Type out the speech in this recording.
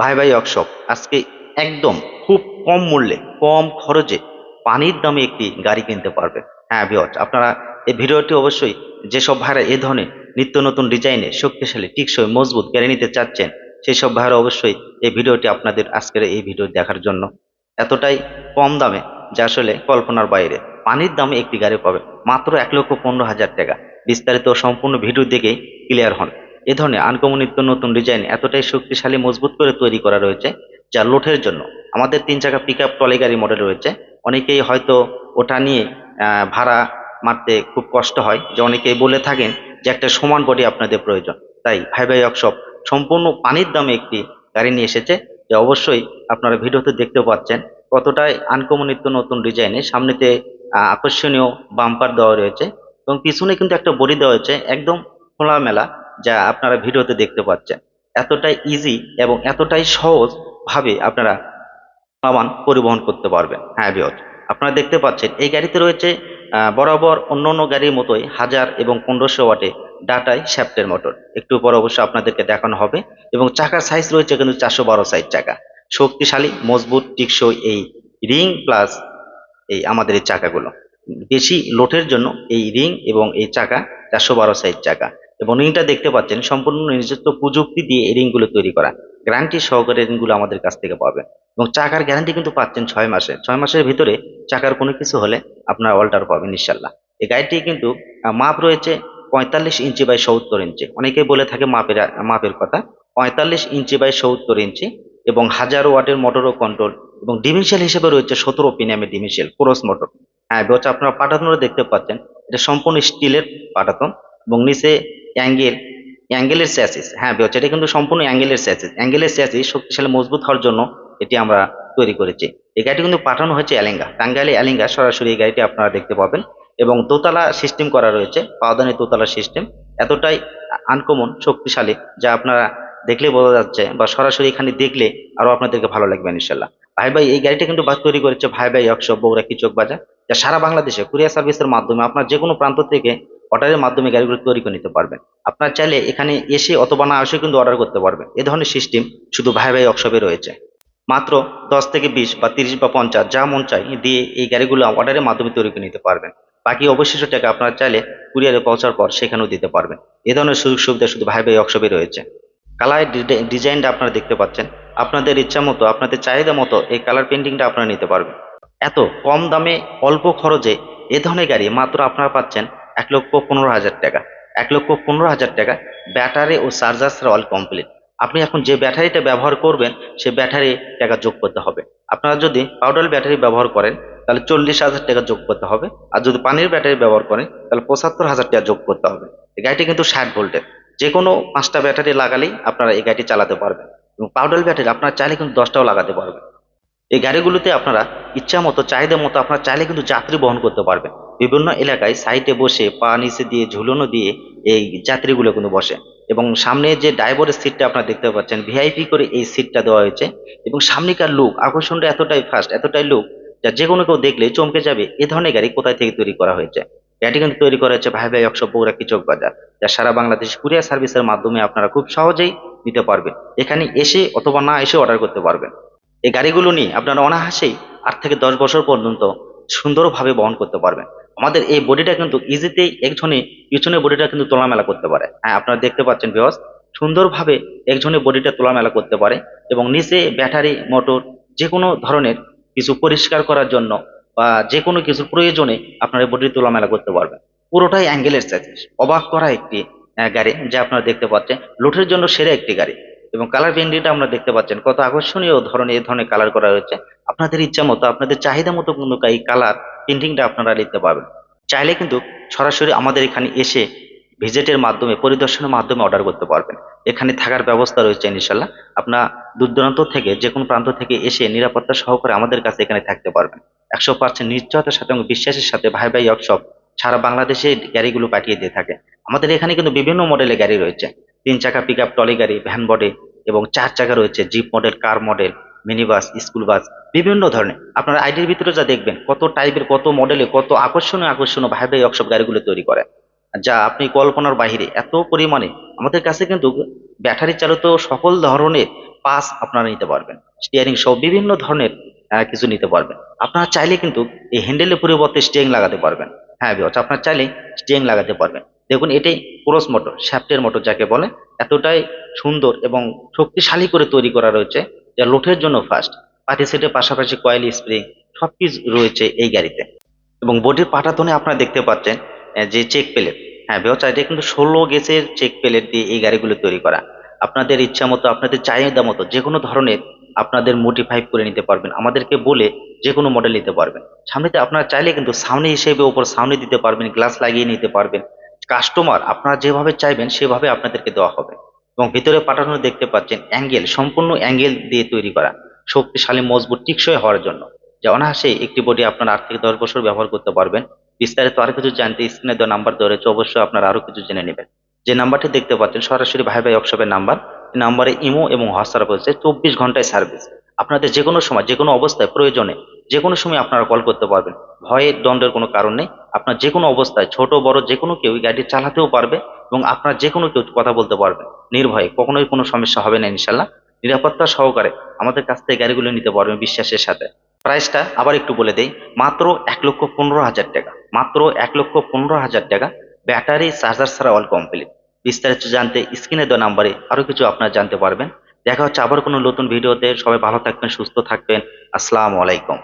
ভাই ভাই ওয়ার্কশপ আজকে একদম খুব কম মূল্যে, কম খরচে পানির দামে একটি গাড়ি কিনতে পারবেন। হ্যাঁ বিয়জ আপনারা এই ভিডিওটি অবশ্যই যেসব ভাইরা এ ধরনের নিত্য নতুন ডিজাইনে শক্তিশালী, টিকসই, মজবুত কেড়ে নিতে চাচ্ছেন সেই সব ভাইরা অবশ্যই এই ভিডিওটি আপনাদের আজকের এই ভিডিও দেখার জন্য। এতটাই কম দামে, যা আসলে কল্পনার বাইরে। পানির দামে একটি গাড়ি পাবে মাত্র এক লক্ষ পনেরো হাজার টাকা। বিস্তারিত সম্পূর্ণ ভিডিও দেখেই ক্লিয়ার হন। এ ধরনের আনকমন নতুন ডিজাইন এতটাই শক্তিশালী, মজবুত করে তৈরি করা রয়েছে, যা লোঠের জন্য। আমাদের তিন চাকা পিক আপ ট্রলি গাড়ি মডেল রয়েছে। অনেকেই হয়তো ওটা নিয়ে ভাড়া মারতে খুব কষ্ট হয়। যে অনেকেই বলে থাকেন যে একটা সমান বডি আপনাদের প্রয়োজন। তাই ভাই ভাই ওয়ার্কশপ সম্পূর্ণ পানির দামে একটি গাড়ি নিয়ে এসেছে, যে অবশ্যই আপনারা ভিডিওতে দেখতে পাচ্ছেন কতটাই আনকমন নতুন ডিজাইনে সামনেতে আকর্ষণীয় বাম্পার দেওয়া রয়েছে এবং পিছনে কিন্তু একটা বডি দেওয়া হয়েছে, একদম খোলামেলা। যা আপনারা ভিডিওতে দেখতে পাচ্ছেন। এতটাই ইজি এবং এতটাই সহজ ভাবে আপনারা সামান পরিবহন করতে পারবেন। হ্যাঁ বিয়জ আপনারা দেখতে পাচ্ছেন, এই গাড়িতে রয়েছে বরাবর অন্য অন্য গাড়ির মতোই হাজার এবং পনেরোশো ওয়াটে ডাটাই শ্যাফটের মোটর একটু পর অবশ্য আপনাদেরকে দেখানো হবে এবং চাকার সাইজ রয়েছে কিন্তু চারশো বারো সাইজ চাকা। শক্তিশালী, মজবুত, টিকসই এই রিং প্লাস এই আমাদের এই চাকাগুলো। বেশি লোটের জন্য এই রিং এবং এই চাকা চারশো বারো সাইজ চাকা। এবং রিংটা দেখতে পাচ্ছেন, সম্পূর্ণ নিজস্ব প্রযুক্তি দিয়ে এই রিংগুলো তৈরি করা। গ্যারান্টি সহকারে রিংগুলো আমাদের কাছ থেকে পাবেন। এবং চাকার গ্যারান্টি কিন্তু পাচ্ছেন ছয় মাসে। ছয় মাসের ভিতরে চাকার কোনো কিছু হলে আপনার অল্টার পাবেন ইনশাল্লাহ এই গাড়িটি কিন্তু মাপ রয়েছে পঁয়তাল্লিশ ইঞ্চি বাই সত্তর ইঞ্চি। অনেকেই বলে থাকে মাপের মাপের কথা। পঁয়তাল্লিশ ইঞ্চি বাই সত্তর ইঞ্চি এবং হাজার ওয়াটের মোটর ও কন্ট্রোল এবং ডিমেনশিয়াল হিসেবে রয়েছে সতেরো পিনিয়ামের ডিমেনশিয়াল ক্রস মোটর হ্যাঁ বলছে আপনারা পাটাতনটা দেখতে পাচ্ছেন। এটা সম্পূর্ণ স্টিলের পাটাতন এবং নিচে অ্যাঙ্গেল, অ্যাঙ্গেলের স্যাসিস হ্যাঁ বলছে এটা কিন্তু সম্পূর্ণ অ্যাঙ্গেলের স্যাসিস অ্যাঙ্গেলের স্যাসিস শক্তিশালী, মজবুত হওয়ার জন্য এটি আমরা তৈরি করেছি। এই গাড়িটি কিন্তু পাঠানো হয়েছে এলেঙ্গা টাঙ্গাইলে এলেঙ্গা সরাসরি এই গাড়িটি আপনারা দেখতে পাবেন এবং দোতলা সিস্টেম করা রয়েছে পাওদানি দোতলা সিস্টেম। এতটাই আনকমন, শক্তিশালী, যা আপনারা দেখলে বোঝা যাচ্ছে বা সরাসরি এখানে দেখলে আরও আপনাদেরকে ভালো লাগবে ইনশাল্লাহ। ভাই ভাই, এই গাড়িটা কিন্তু তৈরি করেছে ভাই ভাই একশো বগুড়া কিচক বাজার। যা সারা বাংলাদেশে কুরিয়ার সার্ভিসের মাধ্যমে আপনার যে কোনো প্রান্ত থেকে অর্ডারের মাধ্যমে গাড়িগুলো তৈরি করে নিতে পারবেন। আপনার চাইলে এখানে এসে অথবা না এসে কিন্তু অর্ডার করতে পারবেন। এ ধরনের সিস্টেম শুধু ভাই ভাই ওয়ার্কশপে রয়েছে। মাত্র দশ থেকে বিশ বা তিরিশ বা পঞ্চাশ যা মন চাই দিয়ে এই গাড়িগুলো অর্ডারের মাধ্যমে তৈরি করে নিতে পারবেন। বাকি অবশিষ্ট টাকা আপনারা চাইলে কুরিয়ারে পৌঁছার পর সেখানেও দিতে পারবেন। এ ধরনের সুযোগ সুবিধা শুধু ভাই ভাই ওয়ার্কশপে রয়েছে। কালার ডিজাইনটা আপনারা দেখতে পাচ্ছেন। আপনাদের ইচ্ছা মতো, আপনাদের চাহিদা মতো এই কালার পেন্টিংটা আপনারা নিতে পারবেন। এত কম দামে, অল্প খরচে এ ধরনের গাড়ি মাত্র আপনারা পাচ্ছেন এক লক্ষ পনেরো হাজার টাকা। এক লক্ষ পনেরো হাজার টাকা ব্যাটারি ও চার্জার অল কমপ্লিট আপনি এখন যে ব্যাটারিটা ব্যবহার করবেন, সে ব্যাটারি টাকা যোগ করতে হবে। আপনারা যদি পাউডার ব্যাটারি ব্যবহার করেন, তাহলে চল্লিশ হাজার টাকা যোগ করতে হবে। আর যদি পানির ব্যাটারি ব্যবহার করেন, তাহলে পঁচাত্তর হাজার টাকা যোগ করতে হবে। এই গাড়িটি কিন্তু ষাট ভোল্টের। যে কোনো পাঁচটা ব্যাটারি লাগালেই আপনারা এই গাড়িটি চালাতে পারবেন। এবং পাউডার ব্যাটারি আপনারা চাইলে কিন্তু দশটাও লাগাতে পারবেন। এই গাড়িগুলোতে আপনারা ইচ্ছা মতো চাহিদা মতো আপনারা চাইলে কিন্তু যাত্রী বহন করতে পারবেন। বিভিন্ন এলাকায় সাইটে বসে পা নিচে দিয়ে, ঝুলনো দিয়ে এই যাত্রীগুলো কিন্তু বসে। এবং সামনে যে ড্রাইভারের সিটটা আপনারা দেখতে পাচ্ছেন ভিআইপি করে এই সিটটা দেওয়া হয়েছে। এবং সামনেকার লুক, আকর্ষণটা এতটাই ফাস্ট এতটাই লুক, যা যে কোনো কেউ দেখলে চমকে যাবে, এ ধরনের গাড়ি কোথায় থেকে তৈরি করা হয়েছে। গাড়িটি কিন্তু তৈরি করা হয়েছে ভাই ভাই একশো বৌরা কিচক বাজার, যা সারা বাংলাদেশ কুরিয়ার সার্ভিসের মাধ্যমে আপনারা খুব সহজেই নিতে পারবেন। এখানে এসে অথবা না এসে অর্ডার করতে পারবেন। এই গাড়িগুলো নিয়ে আপনারা অনায়াসেই আট থেকে দশ বছর পর্যন্ত সুন্দরভাবে বহন করতে পারবেন। আমাদের এই বডিটা কিন্তু ইজিতেই একজনে পিছনের বডিটা কিন্তু তোলামেলা করতে পারে। হ্যাঁ আপনারা দেখতে পাচ্ছেন বিহস সুন্দরভাবে একজনের বডিটা তোলামেলা করতে পারে এবং নিচে ব্যাটারি মোটর যে কোনো ধরনের কিছু পরিষ্কার করার জন্য বা যে কোনো কিছুর প্রয়োজনে আপনার বডি তোলামেলা করতে পারবেন। পুরোটাই অ্যাঙ্গেলের স্যাচিস অবাক করা একটি গাড়ি যা আপনারা দেখতে পাচ্ছেন। লোটের জন্য সেরা একটি গাড়ি এবং কালার পেন্টিংটা আমরা দেখতে পাচ্ছেন। কত আকর্ষণীয় ধরনের এই ধরনের কালার করা হয়েছে। আপনাদের ইচ্ছা মতো, আপনাদের চাহিদা মতো কিন্তু এই কালার পেন্টিংটা আপনারা নিতে পারবেন। চাইলে কিন্তু সরাসরি আমাদের এখানে এসে ভিজিটের মাধ্যমে, পরিদর্শনের মাধ্যমে অর্ডার করতে পারবেন। এখানে থাকার ব্যবস্থা রয়েছে ইনশাল্লাহ আপনার দূর দূরান্ত থেকে, যে কোনো প্রান্ত থেকে এসে নিরাপত্তা সহকারে আমাদের কাছে এখানে থাকতে পারবেন। একশো পার্সেন্ট নিশ্চয়তার সাথে এবং বিশ্বাসের সাথে ভাই ভাই ওয়ার্কশপ সারা বাংলাদেশে গাড়িগুলো পাঠিয়ে দিয়ে থাকে। আমাদের এখানে কিন্তু বিভিন্ন মডেলের গাড়ি রয়েছে। তিন চাকা পিক আপ টলি গাড়ি ভ্যান বডি এবং চার চাকা রয়েছে jeep model car model mini bus school bus বিভিন্ন ধরনের। আপনারা আইডির ভিতরে যা দেখবেন, কত টাইপের কত মডেলে কত আকর্ষণীয় আকর্ষণীয় ভাই ওয়ার্কশপ গাড়িগুলো তৈরি করে। যা আপনি কল্পনার বাহিরে এত পরিমাণে, আমাদের কাছে কিন্তু ব্যাটারি চালিত সকল ধরনের পাস আপনারা নিতে পারবেন। স্টিয়ারিং সহ বিভিন্ন ধরনের কিছু নিতে পারবেন। আপনারা চাইলে কিন্তু এই হ্যান্ডেলের পরিবর্তে স্টিয়ারিং লাগাতে পারবেন। হ্যাঁ বিহজ আপনারা চাইলে স্টিয়ারিং লাগাতে পারবেন। দেখুন, এটাই ক্রস মোটর শ্যাফটের মোটর যাকে বলে, এতটাই সুন্দর এবং শক্তিশালী করে তৈরি করা রয়েছে। যা লোটের জন্য ফাস্ট পাটি সেটের পাশাপাশি কয়েল স্প্রিং সবকিছু রয়েছে এই গাড়িতে। এবং বডির পাটাতনে আপনারা দেখতে পাচ্ছেন যে চেক প্লেট হ্যাঁ বেহচা এটা কিন্তু ষোলো গেজের চেক প্লেট দিয়ে এই গাড়িগুলো তৈরি করা। আপনাদের ইচ্ছা মতো, আপনাদের চাহিদা মতো, যে কোনো ধরনের আপনাদের মোটিফাই করে নিতে পারবেন। আমাদেরকে বলে যে কোনো মডেল নিতে পারবেন। সামনেতে আপনারা চাইলে কিন্তু সামনে হিসেবে ওপর সামনে দিতে পারবেন গ্লাস লাগিয়ে নিতে পারবেন। কাস্টমার আপনারা যেভাবে চাইবেন, সেভাবে আপনাদেরকে দেওয়া হবে। এবং ভিতরে পাঠানো দেখতে পাচ্ছেন অ্যাঙ্গেল, সম্পূর্ণ অ্যাঙ্গেল দিয়ে তৈরি করা। শক্তিশালী, মজবুত, টিকসই হওয়ার জন্য। যে অনায়াসে একটি বডি আপনার আট থেকে দশ বছর ব্যবহার করতে পারবেন। বিস্তারিত আরও কিছু জানতে স্ক্রিনে দেওয়া নাম্বার রয়েছে, অবশ্যই আপনারা আরও কিছু জেনে নেবেন। যে নাম্বারটি দেখতে পাচ্ছেন, সরাসরি ভাই ভাই ওয়ার্কশপের নাম্বার নাম্বারে ইমো এবং হোয়াটসঅ্যাপ রয়েছে, চব্বিশ ঘন্টায় সার্ভিস আপনাদের যে কোনো সময়, যে কোনো অবস্থায়, প্রয়োজনে, যে কোনো সময় আপনারা কল করতে পারবেন। ভয়ের দণ্ডের কোনো কারণ নেই। আপনার যে কোনো অবস্থায়, ছোট, বড়, যে কোনো কেউ গাড়ি চালাতেও পারবে। এবং আপনার যে কোনো কেউ কথা বলতে পারবেন। নির্ভয়ে, কখনোই কোনো সমস্যা হবে না ইনশাল্লাহ নিরাপত্তা সহকারে আমাদের কাছ থেকে গাড়িগুলো নিতে পারবেন বিশ্বাসের সাথে। প্রাইসটা আবার একটু বলে দেই, মাত্র এক লক্ষ পনেরো হাজার টাকা। মাত্র এক লক্ষ পনেরো হাজার টাকা, ব্যাটারি, চার্জার ছাড়া অল কমপ্লিট বিস্তারিত জানতে স্ক্রিনে দেওয়া নাম্বারে আরও কিছু আপনারা জানতে পারবেন। দেখা হচ্ছে আবার কোনো নতুন ভিডিওতে। সবাই ভালো থাকবেন, সুস্থ থাকবেন। আসসালামু আলাইকুম।